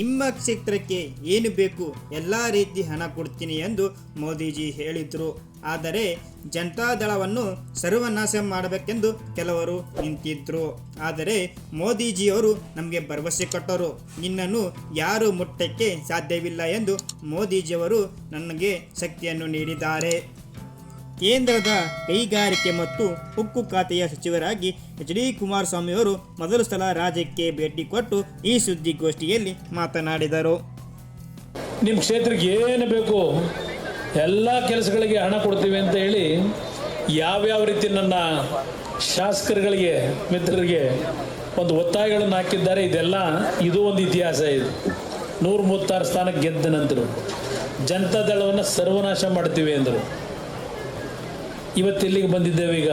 ನಿಮ್ಮ ಕ್ಷೇತ್ರಕ್ಕೆ ಏನು ಬೇಕು ಎಲ್ಲ ರೀತಿ ಹಣ ಕೊಡ್ತೀನಿ ಎಂದು ಮೋದಿಜಿ ಹೇಳಿದರು. ಆದರೆ ಜನತಾದಳವನ್ನು ಸರ್ವನಾಶ ಮಾಡಬೇಕೆಂದು ಕೆಲವರು ನಿಂತಿದ್ರು. ಆದರೆ ಮೋದಿಜಿಯವರು ನಮಗೆ ಭರವಸೆ ಕೊಟ್ಟರು. ನಿನ್ನನ್ನು ಯಾರು ಮುಟ್ಟಕ್ಕೆ ಸಾಧ್ಯವಿಲ್ಲ ಎಂದು ಮೋದಿಜಿಯವರು ನನಗೆ ಶಕ್ತಿಯನ್ನು ನೀಡಿದ್ದಾರೆ. ಕೇಂದ್ರದ ಕೈಗಾರಿಕೆ ಮತ್ತು ಉಕ್ಕು ಖಾತೆಯ ಸಚಿವರಾಗಿ ಎಚ್ ಡಿ ಕುಮಾರಸ್ವಾಮಿಯವರು ಮೊದಲ ಸಲ ರಾಜ್ಯಕ್ಕೆ ಭೇಟಿ ಕೊಟ್ಟು ಈ ಸುದ್ದಿಗೋಷ್ಠಿಯಲ್ಲಿ ಮಾತನಾಡಿದರು. ನಿಮ್ಮ ಕ್ಷೇತ್ರಕ್ಕೆ ಏನು ಬೇಕು? ಎಲ್ಲ ಕೆಲಸಗಳಿಗೆ ಹಣ ಕೊಡ್ತೀವಿ ಅಂತ ಹೇಳಿ ಯಾವ್ಯಾವ ರೀತಿ ನನ್ನ ಶಾಸಕರುಗಳಿಗೆ, ಮಿತ್ರರಿಗೆ ಒಂದು ಒತ್ತಾಯಗಳನ್ನು ಹಾಕಿದ್ದಾರೆ, ಇದೆಲ್ಲ ಇದು ಒಂದು ಇತಿಹಾಸ ಇದು. ನೂರ ಮೂವತ್ತಾರು ಸ್ಥಾನಕ್ಕೆ ಗೆದ್ದ ನಂತರ ಜನತಾ ಸರ್ವನಾಶ ಮಾಡ್ತೀವಿ ಅಂದರು. ಇವತ್ತು ಇಲ್ಲಿಗೆ ಬಂದಿದ್ದೇವೆ ಈಗ?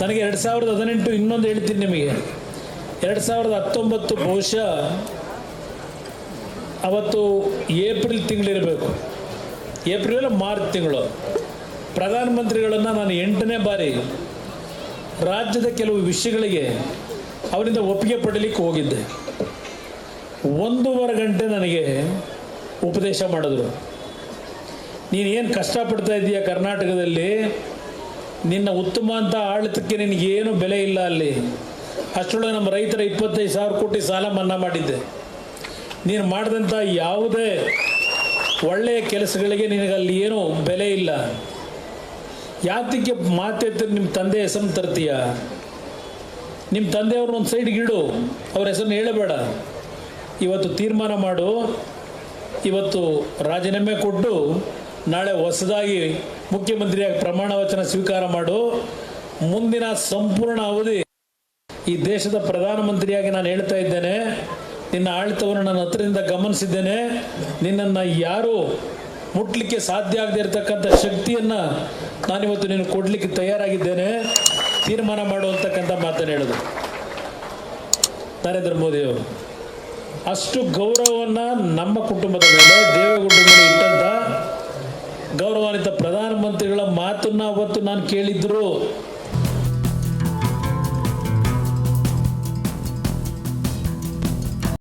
ನನಗೆ ಎರಡು ಸಾವಿರದ ಹದಿನೆಂಟು ಇನ್ನೊಂದು ಹೇಳ್ತೀನಿ ನಿಮಗೆ. ಎರಡು ಸಾವಿರದ ಹತ್ತೊಂಬತ್ತು ಬಹುಶಃ ಅವತ್ತು ಏಪ್ರಿಲ್ ತಿಂಗಳಿರಬೇಕು. ಏಪ್ರಿಲ್ ಮಾರ್ಚ್ ತಿಂಗಳು. ಪ್ರಧಾನಮಂತ್ರಿಗಳನ್ನು ನಾನು ಎಂಟನೇ ಬಾರಿ ರಾಜ್ಯದ ಕೆಲವು ವಿಷಯಗಳಿಗೆ ಅವರಿಂದ ಒಪ್ಪಿಗೆ ಪಡಲಿಕ್ಕೆ ಹೋಗಿದ್ದೆ. ಒಂದೂವರೆ ಗಂಟೆ ನನಗೆ ಉಪದೇಶ ಮಾಡಿದ್ರು. ನೀನು ಏನು ಕಷ್ಟಪಡ್ತಾ ಇದೀಯ ಕರ್ನಾಟಕದಲ್ಲಿ? ನಿನ್ನ ಉತ್ತಮ ಅಂತ ಆಡಳಿತಕ್ಕೆ ನಿನಗೇನು ಬೆಲೆ ಇಲ್ಲ ಅಲ್ಲಿ. ಅಷ್ಟರೊಳಗೆ ನಮ್ಮ ರೈತರ ಇಪ್ಪತ್ತೈದು ಸಾವಿರ ಕೋಟಿ ಸಾಲ ಮನ್ನಾ ಮಾಡಿದ್ದೆ. ನೀನು ಮಾಡಿದಂಥ ಯಾವುದೇ ಒಳ್ಳೆಯ ಕೆಲಸಗಳಿಗೆ ನಿನಗಲ್ಲಿ ಏನೂ ಬೆಲೆ ಇಲ್ಲ. ಯಾತಕ್ಕೆ ಮಾತೆತ್ತಿ ನಿಮ್ಮ ತಂದೆ ಹೆಸರು ತರ್ತೀಯ? ನಿಮ್ಮ ತಂದೆಯವ್ರನ್ನ ಒಂದು ಸೈಡ್ಗೆ ಇಡು. ಅವ್ರ ಹೆಸರನ್ನ ಹೇಳಬೇಡ. ಇವತ್ತು ತೀರ್ಮಾನ ಮಾಡು. ಇವತ್ತು ರಾಜೀನಾಮೆ ಕೊಟ್ಟು ನಾಳೆ ಹೊಸದಾಗಿ ಮುಖ್ಯಮಂತ್ರಿಯಾಗಿ ಪ್ರಮಾಣ ವಚನ ಸ್ವೀಕಾರ ಮಾಡು. ಮುಂದಿನ ಸಂಪೂರ್ಣ ಅವಧಿ ಈ ದೇಶದ ಪ್ರಧಾನಮಂತ್ರಿಯಾಗಿ ನಾನು ಹೇಳ್ತಾ ಇದ್ದೇನೆ. ನಿನ್ನ ಆಡಳಿತವನ್ನು ನನ್ನ ಹತ್ರದಿಂದ ಗಮನಿಸಿದ್ದೇನೆ. ನಿನ್ನನ್ನು ಯಾರು ಮುಟ್ಲಿಕ್ಕೆ ಸಾಧ್ಯ ಆಗದೆ ಇರತಕ್ಕಂಥ ಶಕ್ತಿಯನ್ನು ನಾನಿವತ್ತು ನೀನು ಕೊಡಲಿಕ್ಕೆ ತಯಾರಾಗಿದ್ದೇನೆ. ತೀರ್ಮಾನ ಮಾಡುವಂತಕ್ಕಂಥ ಮಾತನ್ನು ಹೇಳೋದು. ನರೇಂದ್ರ ಮೋದಿಯವರು, ಅಷ್ಟು ಗೌರವವನ್ನು ನಮ್ಮ ಕುಟುಂಬದ ಮೇಲೆ ದೇವೇಗೌಡರ ಮೇಲೆ ಇಟ್ಟಂತ. ಗೌರವಾನ್ವಿತ ಪ್ರಧಾನಮಂತ್ರಿಗಳ ಮಾತನ್ನ ಅವತ್ತು ನಾನು ಕೇಳಿದ್ರು.